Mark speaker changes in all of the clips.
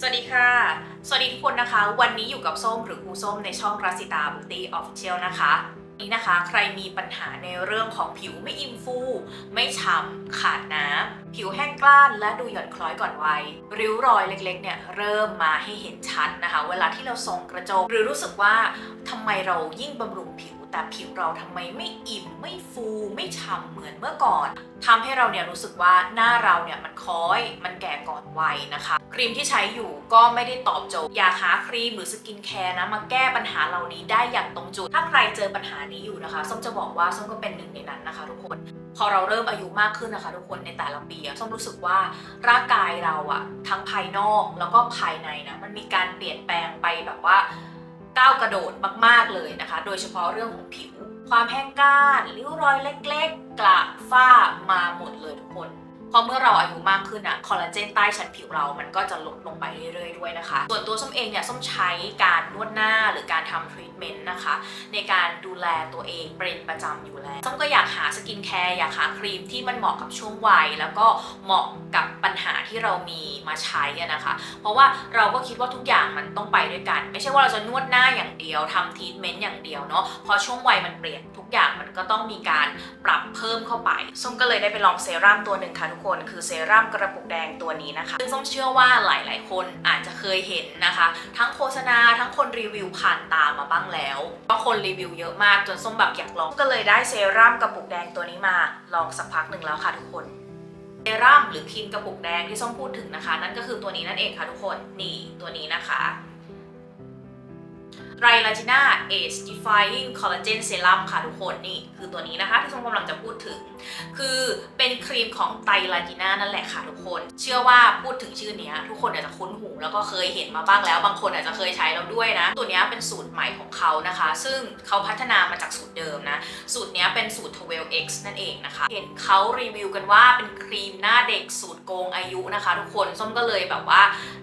Speaker 1: สวัสดีค่ะ สวัสดีทุกคนนะคะ วันนี้อยู่กับส้มหรือครูส้มในช่องรัสิตาบิวตี้ออฟฟิเชียลนะคะนนี้นะคะ ใครมีปัญหาในเรื่องของผิวไม่อิ่มฟู ไม่ฉ่ำขาดน้ำผิวแห้งกล้านและดูหย่อนคล้อยก่อนวัย ริ้วรอยเล็กๆเนี่ยเริ่มมาให้เห็นชัดนะคะ เวลาที่เราส่องกระจก หรือรู้สึกว่าทำไมเรายิ่งบำรุงผิว แต่ผิวเราทำไมไม่อิ่มไม่ฟูไม่ฉ่ำเหมือนเมื่อก่อนทำให้เราเนี่ยรู้สึกว่าหน้าเราเนี่ยมันคล้อยมันแก่ก่อนวัยนะคะ ครีมที่ใช้อยู่ก็ไม่ได้ตอบโจทย์อย่าหาครีมหรือสกินแคร์นะมาแก้ปัญหาเหล่านี้ได้อย่างตรงจุด ถ้าใครเจอปัญหานี้อยู่นะคะส้มจะบอกว่าส้มก็เป็นหนึ่งในนั้นนะคะทุกคน พอเราเริ่มอายุมากขึ้นนะคะทุกคนในแต่ละปีส้มรู้สึกว่าร่างกายเราอะทั้งภายนอกแล้วก็ภายในนะมันมีการเปลี่ยนแปลงไปแบบว่า ก้าวกระโดดมาก ๆ เลยนะคะ โดยเฉพาะเรื่องของผิว ความแห้งกร้านริ้วรอยเล็ก ๆ กระฝ้ามาหมดเลยทุกคน พอเมื่อเราอายุมากขึ้นอะคอลลาเจนใต้ชั้นผิวเรา มันก็จะลดลงไปเรื่อยๆด้วยนะคะ ส่วนตัวส้มเองเนี่ยส้มใช้การนวดหน้าหรือการทำทรีทเมนต์นะคะ ในการดูแลตัวเองเป็นประจำอยู่แล้วส้มก็อยากหาสกินแคร์อยากหาครีมที่มันเหมาะกับช่วงวัย แล้วก็เหมาะกับปัญหาที่เรามีมาใช้นะคะ เพราะว่าเราก็คิดว่าทุกอย่างมันต้องไปด้วยกัน ไม่ใช่ว่าเราจะนวดหน้าอย่างเดียวทำทรีทเมนต์อย่างเดียวเนาะพอช่วงวัยมันเปลี่ยนทุกอย่างมันก็ต้องมีการปรับเพิ่มเข้าไปส้มก็เลยได้ไปลองเซรั่มตัวหนึ่งค่ะทุกคนคือเซรั่มกระปุกแดงตัวนี้นะคะ ซึ่งส้มเชื่อว่าหลาย ๆ คนอาจจะเคยเห็นนะคะ ทั้งโฆษณาทั้งคนรีวิวผ่านตามมาบ้างแล้วก็คนรีวิวเยอะมากจนส้มแบบอยากลองก็เลยได้เซรั่มกระปุกแดงตัวนี้มาลองสักพักหนึ่งแล้วค่ะทุกคนเซรั่มหรือครีมกระปุกแดงที่ส้มพูดถึงนะคะ นั่นก็คือตัวนี้นั่นเองค่ะทุกคนนี่ตัวนี้นะคะ ไรลาจิน่าเอชดิฟายอิงคอลลาเจนเซรั่มค่ะทุกคนนี่คือตัวนี้นะคะที่ส้มกำลังจะพูดถึง คือเป็นครีมของไตรลาจิน่านั่นแหละค่ะทุกคน เชื่อว่าพูดถึงชื่อนี้ทุกคนอาจจะคุ้นหูแล้วก็เคยเห็นมาบ้างแล้ว บางคนอาจจะเคยใช้แล้วด้วยนะ ตัวนี้เป็นสูตรใหม่ของเขานะคะ ซึ่งเขาพัฒนามาจากสูตรเดิมนะ สูตรนี้เป็นสูตร 12x นั่นเองนะคะ เห็นเขารีวิวกันว่าเป็นครีมหน้าเด็กสูตรโกงอายุนะคะ ทุกคนส้มก็เลยแบบว่า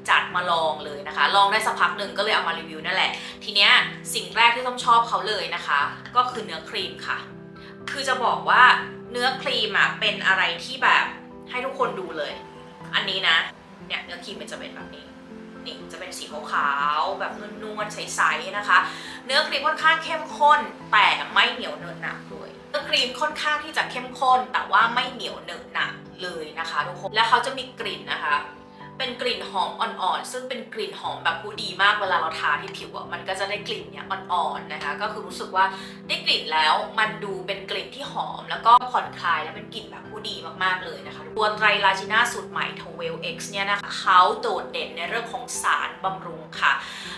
Speaker 1: จัดมาลองเลยนะคะ ลองได้สักพักหนึ่งก็เลยเอามารีวิวนั่นแหละทีเนี้ยสิ่งแรกที่ส้มชอบเขาเลยนะคะ ก็คือเนื้อครีมค่ะ คือจะบอกว่าเนื้อครีมอะเป็นอะไรที่แบบให้ทุกคนดูเลย อันนี้นะเนี่ยเนื้อครีมมันจะเป็นแบบนี้นี่จะเป็นสีขาวๆแบบนวลๆใสๆนะคะ เนื้อครีมค่อนข้างเข้มข้นแต่ไม่เหนียวเหนอะหนะเลยเนื้อครีมค่อนข้างที่จะเข้มข้นแต่ว่าไม่เหนียวเหนอะหนะเลยนะคะทุกคนและเขาจะมีกลิ่นนะคะ เป็นกลิ่นหอมอ่อนๆ ซึ่งเป็นกลิ่นหอมแบบผู้ดีมากเวลาเราทาที่ผิวอะมันก็จะได้กลิ่นเนี้ยอ่อนๆนะคะ ก็คือรู้สึกว่าได้กลิ่นแล้วมันดูเป็นกลิ่นที่หอม แล้วก็ผ่อนคลายและเป็นกลิ่นแบบผู้ดีมากๆเลยนะคะ ตัวไตรลาจิน่าสูตรใหม่ 12x เนี่ยนะคะเขาโดดเด่นในเรื่องของสารบำรุงค่ะ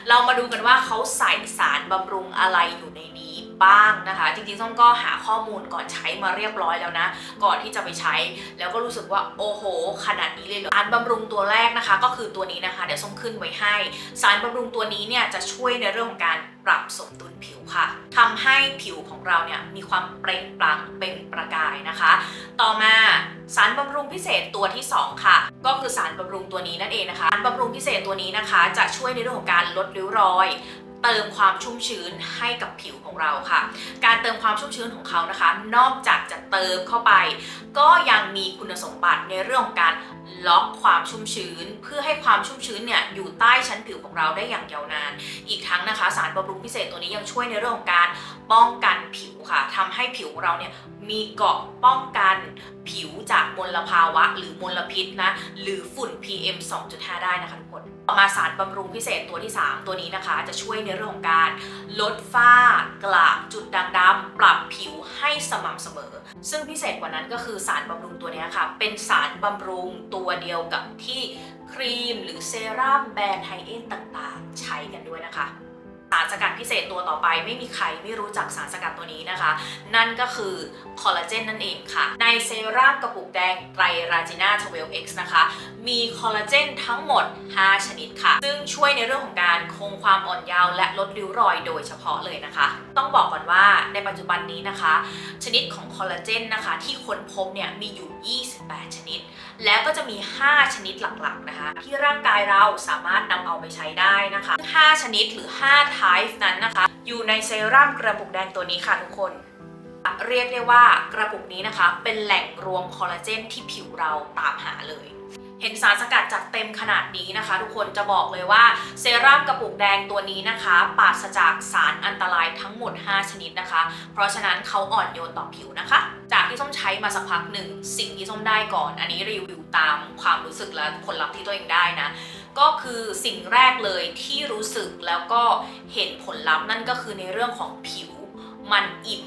Speaker 1: เรามาดูกันว่าเขาใส่สารบำรุงอะไรอยู่ในนี้ บ้างนะคะ จริงๆส้มก็หาข้อมูลก่อนใช้มาเรียบร้อยแล้วนะ ก่อนที่จะไปใช้ แล้วก็รู้สึกว่าโอ้โห ขนาดนี้เลยเหรอสารบำรุงตัวแรกนะคะ ก็คือตัวนี้นะคะเดี๋ยวส้มขึ้นไว้ให้ สารบำรุงตัวนี้เนี่ยจะช่วยในเรื่องของการปรับสมดุลผิวค่ะทำให้ผิวของเราเนี่ยมีความเปล่งปลั่งเป็นประกายนะคะ ต่อมาสารบำรุงพิเศษตัวที่ 2 ค่ะ ก็คือสารบำรุงตัวนี้นั่นเองนะคะสารบำรุงพิเศษตัวนี้นะคะ จะช่วยในเรื่องของการลดริ้วรอย เติมความชุ่มชื้นให้กับผิวของเราค่ะ การเติมความชุ่มชื้นของเขานะคะ นอกจากจะเติมเข้าไป ก็ยังมีคุณสมบัติในเรื่องของการ ล็อกความชุ่มชื้น เพื่อให้ความชุ่มชื้นเนี่ยอยู่ใต้ชั้นผิวของเราได้อย่างยาวนาน อีกทั้งนะคะ สารบำรุงพิเศษตัวนี้ยังช่วยในเรื่องของการป้องกันผิวค่ะทำให้ผิวของเราเนี่ยมีเกราะป้องกันผิวจากมลภาวะ หรือมลพิษนะหรือฝุ่น PM 2.5 ได้นะคะทุกคนต่อมาสารบำรุงพิเศษตัวที่ 3 ตัวนี้นะคะ จะช่วยในเรื่องของการลดฝ้ากระจุดด่างดำปรับผิวให้สม่ำเสมอ ซึ่งพิเศษกว่านั้นก็คือสารบำรุงตัวนี้ค่ะ เป็นสารบำรุงตัวเดียวกับที่ครีมหรือเซรั่มแบรนด์ไฮเอ็นต่างๆ ใช้กันด้วยนะคะ สารสกัดพิเศษตัวต่อไป ไม่มีใครไม่รู้จักสารสกัดตัวนี้นะคะ นั่นก็คือคอลลาเจนนั่นเองค่ะ ในเซรั่มกระปุกแดงไตรราจิน่า 12x นะคะ มีคอลลาเจนทั้งหมด 5 ชนิดค่ะ ซึ่งช่วยในเรื่องของการคงความอ่อนเยาว์และลดริ้วรอยโดยเฉพาะเลยนะคะ ต้องบอกก่อนว่าในปัจจุบันนี้นะคะ ชนิดของคอลลาเจนนะคะ ที่ค้นพบเนี่ยมีอยู่ 28 ชนิด แล้วก็จะมี 5 ชนิดหลักๆนะคะ ที่ร่างกายเราสามารถนำเอาไปใช้ได้นะคะ 5 ชนิดหรือ 5 type นั้นนะคะ อยู่ในเซรั่มกระปุกแดงตัวนี้ค่ะทุกคน เรียกได้ว่ากระปุกนี้นะคะ เป็นแหล่งรวมคอลลาเจนที่ผิวเราตามหาเลย เห็นสารสกัดจัดเต็มขนาดนี้นะคะ ทุกคนจะบอกเลยว่าเซรั่มกระปุกแดงตัวนี้นะคะปราศจากสารอันตรายทั้งหมด 5 ชนิดนะคะ เพราะฉะนั้นเขาอ่อนโยนต่อผิวนะคะ จากที่ส้มใช้มาสักพักหนึ่งสิ่งที่ส้มได้ก่อน อันนี้รีวิวตามความรู้สึกและผลลัพธ์ที่ตัวเองได้นะ ก็คือสิ่งแรกเลยที่รู้สึกแล้วก็เห็นผลลัพธ์นั่นก็คือในเรื่องของผิวมันอิ่ม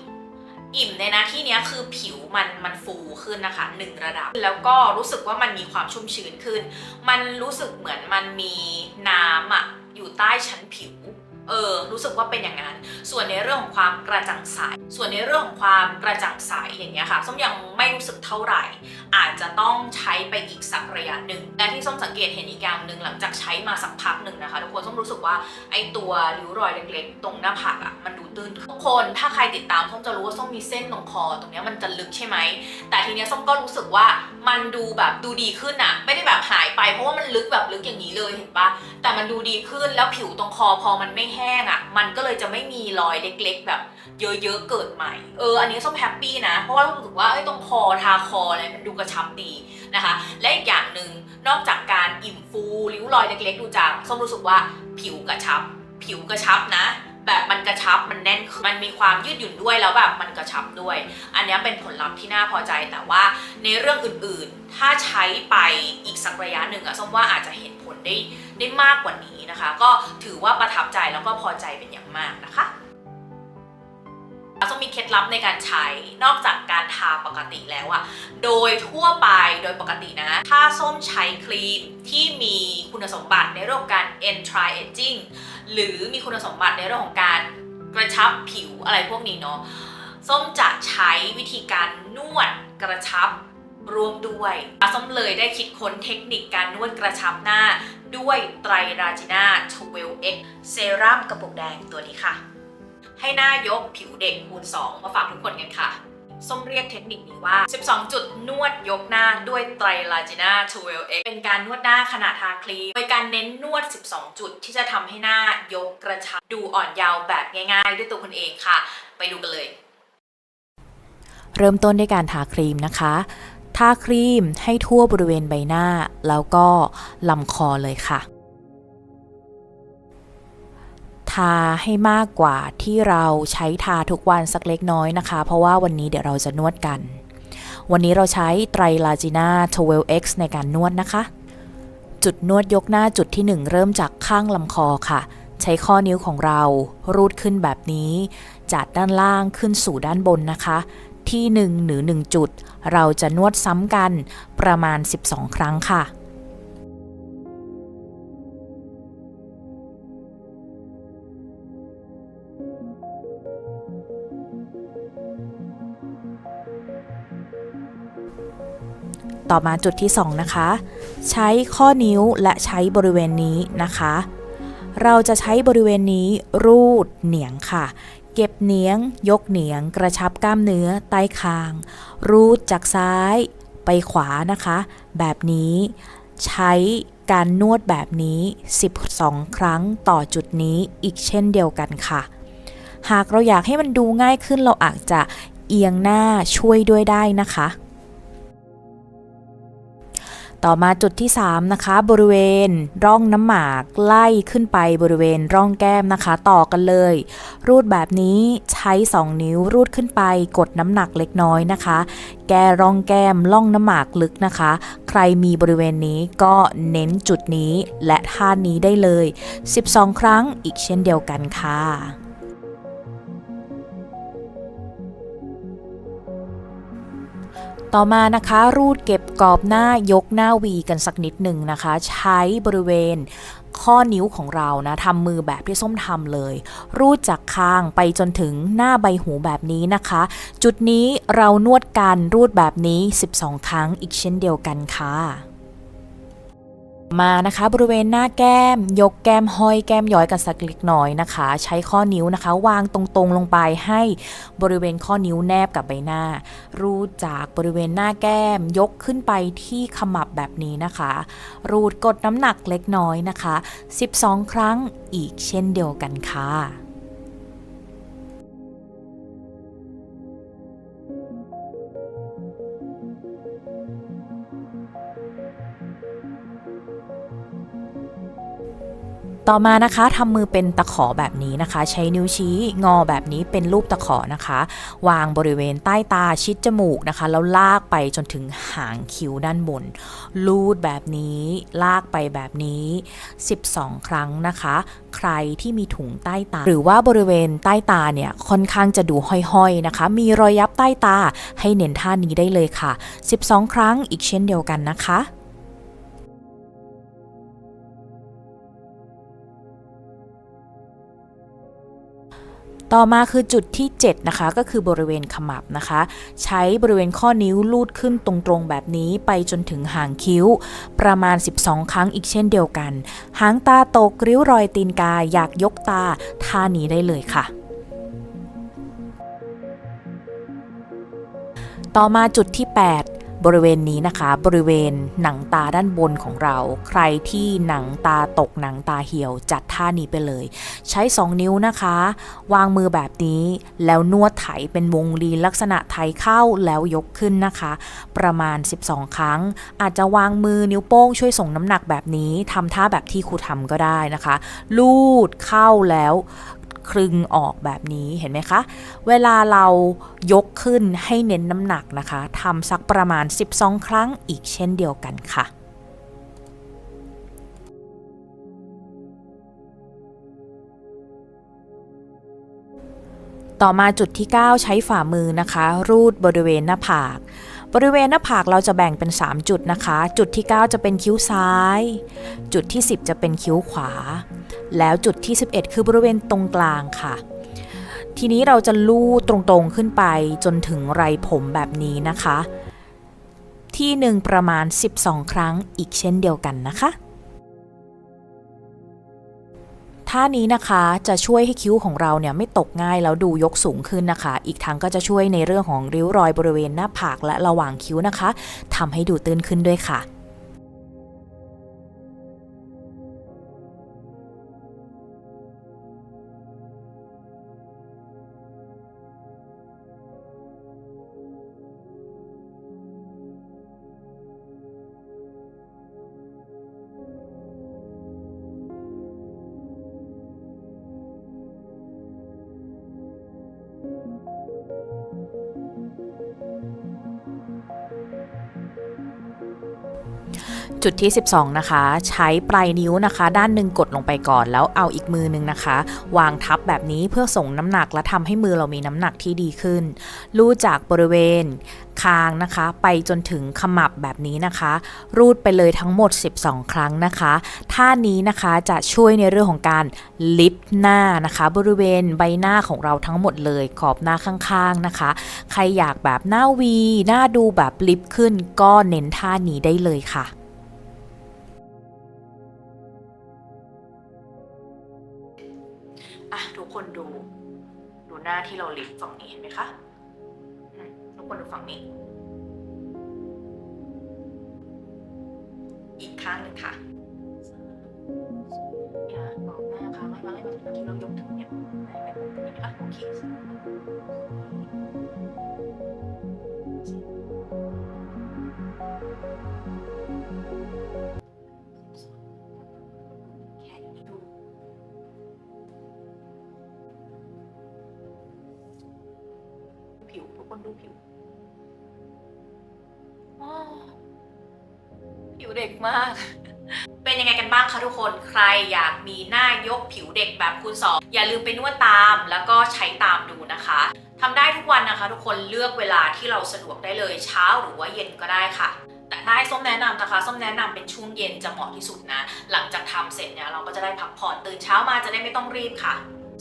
Speaker 1: อิ่มในนะที่เนี้ยคือผิวมันมันฟูขึ้นนะคะหนึ่งระดับ แล้วก็รู้สึกว่ามันมีความชุ่มชื้นขึ้น มันรู้สึกเหมือนมันมีน้ำอะอยู่ใต้ชั้นผิว เออ รู้สึกว่าเป็นอย่างนั้น ส่วนในเรื่องของความกระจ่างใส ส่วนในเรื่องของความกระจ่างใสอย่างเงี้ยค่ะ ส้มยังไม่รู้สึกเท่าไหร่ อาจจะต้องใช้ไปอีกสักระยะหนึ่ง และที่ส้มสังเกตเห็นอีกอย่างหนึ่งหลังจากใช้มาสักพักหนึ่งนะคะทุกคน ส้มรู้สึกว่าไอตัวริ้วรอยเล็กๆ ตรงหน้าผากอะมันดูตื้นขึ้นทุกคน ถ้าใครติดตามส้มจะรู้ว่าส้มมีเส้นตรงคอ ตรงเนี้ยมันจะลึกใช่ไหม แต่ทีเนี้ยส้มก็รู้สึกว่ามันดูแบบดูดีขึ้นอะไม่ได้แบบหายไปเพราะว่ามันลึกแบบลึกอย่างนี้เลยเห็นปะแต่มันดูดีขึ้นแล้วผิวตรงคอพอมันไม่แห้งอะมันก็เลยจะไม่มีรอยเล็ก ๆ แบบ เยอะๆเกิดใหม่เอออันนี้ส้มแฮปปี้นะเพราะว่ารู้สึกว่าเอ้ตรงคอทาคออะไรมันดูกระชับดีนะคะ และอีกอย่างหนึ่งนอกจากการอิ่มฟูริ้วรอยเล็ก ๆ ดูจางส้มรู้สึกว่าผิวกระชับ ผิวกระชับนะ แบบมันกระชับมันแน่นขึ้นมันมีความยืดหยุ่นด้วยแล้วแบบมันกระชับด้วย อันนี้เป็นผลลัพธ์ที่น่าพอใจแต่ว่าในเรื่องอื่นๆ ถ้าใช้ไปอีกสักระยะหนึ่งอะส้มว่าอาจจะเห็นผลได้ได้มากกว่านี้นะคะ ก็ถือว่าประทับใจแล้วก็พอใจเป็นอย่างมากนะคะส้มมีเคล็ดลับในการใช้นอกจากการทาปกติแล้วอะโดยทั่วไปโดยปกตินะ ถ้าส้มใช้ครีมที่มีคุณสมบัติในเรื่องการ anti aging หรือมีคุณสมบัติในเรื่องของการกระชับผิวอะไรพวกนี้เนาะส้มจะใช้วิธีการนวดกระชับร่วมด้วยส้มเลยได้คิดค้นเทคนิคการนวดกระชับหน้าด้วยไตรราจิน่า 12x เซรั่มกระปุกแดงตัวนี้ค่ะ ให้หน้ายกผิวเด็กคูณ2มาฝากทุกคนกันค่ะ ส้มเรียกเทคนิคนี้ว่า 12 จุดนวดยกหน้าด้วยไตรลาจิน่า 12x เป็นการนวดหน้าขณะทาครีมโดยการเน้นนวด 12 จุดที่จะทำให้หน้ายกกระชับดูอ่อนเยาว์แบบง่ายๆ ด้วยตัวคุณเองค่ะ ไปดูกันเลย
Speaker 2: เริ่มต้นด้วยการทาครีมนะคะทาครีมให้ทั่วบริเวณใบหน้า แล้วก็ลำคอเลยค่ะ ทาให้มากกว่าที่เราใช้ทาทุกวันสักเล็กน้อยนะคะ เพราะว่าวันนี้เดี๋ยวเราจะนวดกัน วันนี้เราใช้ไตรลาจิน่า 12x ในการนวดนะคะ จุดนวดยกหน้าจุดที่ 1 เริ่มจากข้างลำคอค่ะ ใช้ข้อนิ้วของเรารูดขึ้นแบบนี้ จากด้านล่างขึ้นสู่ด้านบนนะคะ ที่1หรือ1จุด เราจะนวดซ้ำกันประมาณ 12 ครั้งค่ะ ต่อมาจุดที่ 2 นะคะ ใช้ข้อนิ้วและใช้บริเวณนี้นะคะ เราจะใช้บริเวณนี้รูดเหนียงค่ะ เก็บเหนียง ยกเหนียง กระชับกล้ามเนื้อใต้คาง รูดจากซ้ายไปขวานะคะ แบบนี้ใช้การนวดแบบนี้ 12 ครั้งต่อจุดนี้อีกเช่นเดียวกันค่ะ หากเราอยากให้มันดูง่ายขึ้นเราอาจจะเอียงหน้าช่วยด้วยได้นะคะ ต่อมาจุดที่ 3 นะคะ บริเวณร่องน้ำหมากไล่ขึ้นไปบริเวณร่องแก้มนะคะ ต่อกันเลย รูดแบบนี้ใช้ 2 นิ้วรูดขึ้นไป กดน้ำหนักเล็กน้อยนะคะ แก้ร่องแก้มร่องน้ำหมากลึกนะคะ ใครมีบริเวณนี้ก็เน้นจุดนี้และท่านี้ได้เลย 12 ครั้งอีกเช่นเดียวกันค่ะ ต่อมานะคะรูดเก็บกรอบหน้ายกหน้าวีกันสักนิดหนึ่งนะคะ ใช้บริเวณข้อนิ้วของเรานะทำมือแบบที่ส้มทำเลย รูดจากคางไปจนถึงหน้าใบหูแบบนี้นะคะ จุดนี้เรานวดกันรูดแบบนี้ 12 ครั้งอีกเช่นเดียวกันค่ะ มานะคะบริเวณหน้าแก้ม ยกแก้มห้อยแก้มย้อยกันสักเล็กน้อยนะคะ ใช้ข้อนิ้วนะคะ วางตรงๆลงไปให้บริเวณข้อนิ้วแนบกับใบหน้า รูดจากบริเวณหน้าแก้ม ยกขึ้นไปที่ขมับแบบนี้นะคะ รูดกดน้ำหนักเล็กน้อยนะคะ 12 ครั้งอีกเช่นเดียวกันค่ะ ต่อมานะคะทำมือเป็นตะขอแบบนี้นะคะ ใช้นิ้วชี้งอแบบนี้เป็นรูปตะขอนะคะ วางบริเวณใต้ตาชิดจมูกนะคะ แล้วลากไปจนถึงหางคิ้วด้านบน ลูดแบบนี้ ลากไปแบบนี้ 12 ครั้งนะคะ ใครที่มีถุงใต้ตา หรือว่าบริเวณใต้ตาเนี่ยค่อนข้างจะดูห้อยๆนะคะ มีรอยยับใต้ตาให้เน้นท่านี้ได้เลยค่ะ 12 ครั้งอีกเช่นเดียวกันนะคะ ต่อมาคือจุดที่ 7 นะคะ ก็คือบริเวณขมับนะคะ ใช้บริเวณข้อนิ้วลูดขึ้นตรงๆแบบนี้ไปจนถึงหางคิ้ว ประมาณ 12 ครั้งอีกเช่นเดียวกัน หางตาตกริ้วรอยตีนกาอยากยกตาท่านี้ได้เลยค่ะต่อมาจุดที่ 8 บริเวณนี้นะคะ บริเวณหนังตาด้านบนของเรา ใครที่หนังตาตกหนังตาเหี่ยวจัดท่านี้ไปเลย ใช้ 2 นิ้วนะคะ วางมือแบบนี้แล้วนวดไถเป็นวงรีลักษณะไถเข้าแล้วยกขึ้นนะคะ ประมาณ 12 ครั้ง อาจจะวางมือนิ้วโป้งช่วยส่งน้ำหนักแบบนี้ทำท่าแบบที่ครูทำก็ได้นะคะ ลูดเข้าแล้ว คลึงออกแบบนี้เห็นไหมคะ เวลาเรายกขึ้นให้เน้นน้ำหนักนะคะทำสักประมาณ 12 ครั้งอีกเช่นเดียวกันค่ะต่อมาจุดที่ 9 ใช้ฝ่ามือนะคะ รูดบริเวณหน้าผาก บริเวณหน้าผากเราจะแบ่งเป็น 3 จุดนะคะ จุดที่ 9 จะเป็นคิ้วซ้าย จุดที่ 10 จะเป็นคิ้วขวา แล้วจุดที่ 11 คือบริเวณตรงกลางค่ะ ทีนี้เราจะลู่ตรงๆขึ้นไปจนถึงไรผมแบบนี้นะคะ ที่หนึ่งประมาณ 12 ครั้งอีกเช่นเดียวกันนะคะ ท่านี้นะคะจะช่วยให้คิ้วของเราเนี่ยไม่ตกง่ายแล้วดูยกสูงขึ้นนะคะ อีกทั้งก็จะช่วยในเรื่องของริ้วรอยบริเวณหน้าผากและระหว่างคิ้วนะคะทำให้ดูตื้นขึ้นด้วยค่ะ จุดที่ 12 นะคะ ใช้ปลายนิ้วนะคะ ด้านหนึ่งกดลงไปก่อน แล้วเอาอีกมือหนึงนะคะ วางทับแบบนี้เพื่อส่งน้ำหนักและทำให้มือเรามีน้ำหนักที่ดีขึ้นลูดจากบริเวณคางนะคะ ไปจนถึงขมับแบบนี้นะคะ รูดไปเลยทั้งหมด 12 ครั้งนะคะท่านี้นะคะจะช่วยในเรื่องของการลิฟต์หน้านะคะ บริเวณใบหน้าของเราทั้งหมดเลยขอบหน้าข้างๆนะคะ ใครอยากแบบหน้าวี หน้าดูแบบลิฟต์ขึ้นก็เน้นท่านี้ได้เลยค่ะ
Speaker 1: คนดู ดูหน้าที่เราลิฟต์ฝั่งนี้เห็นไหมคะอืมทุกคนดูฝั่งนี้ อีกข้างหนึ่งค่ะอย่ามองหน้าค่ะไม่ไม่ไม่ที่เรายกถึงเนี่ยให้แบบนี้นะคะโอเค คนดูผิวผิวเด็กมาก เป็นยังไงกันบ้างคะทุกคน ใครอยากมีหน้ายกผิวเด็กแบบคูณสองอย่าลืมไปนวดตามแล้วก็ใช้ตามดูนะคะทำได้ทุกวันนะคะ ทุกคนเลือกเวลาที่เราสะดวกได้เลยเช้าหรือว่าเย็นก็ได้ค่ะ แต่ถ้าให้ส้มแนะนำนะคะ ส้มแนะนำเป็นช่วงเย็นจะเหมาะที่สุดนะ หลังจากทำเสร็จเนี่ยเราก็จะได้พักผ่อนตื่นเช้ามาจะได้ไม่ต้องรีบค่ะ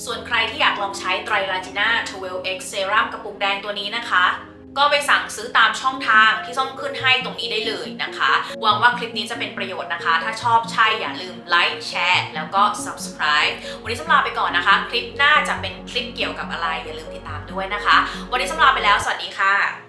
Speaker 1: ส่วนใครที่อยากลองใช้ไตรลาจิน่า 12x Serum กระปุกแดงตัวนี้นะคะ ก็ไปสั่งซื้อตามช่องทางที่ส้มขึ้นให้ตรงนี้ได้เลยนะคะ หวังว่าคลิปนี้จะเป็นประโยชน์นะคะ ถ้าชอบใช่อย่าลืมไลค์แชร์แล้วก็ subscribe วันนี้ส้มลาไปก่อนนะคะ คลิปหน้าจะเป็นคลิปเกี่ยวกับอะไรอย่าลืมติดตามด้วยนะคะ วันนี้ส้มลาไปแล้ว สวัสดีค่ะ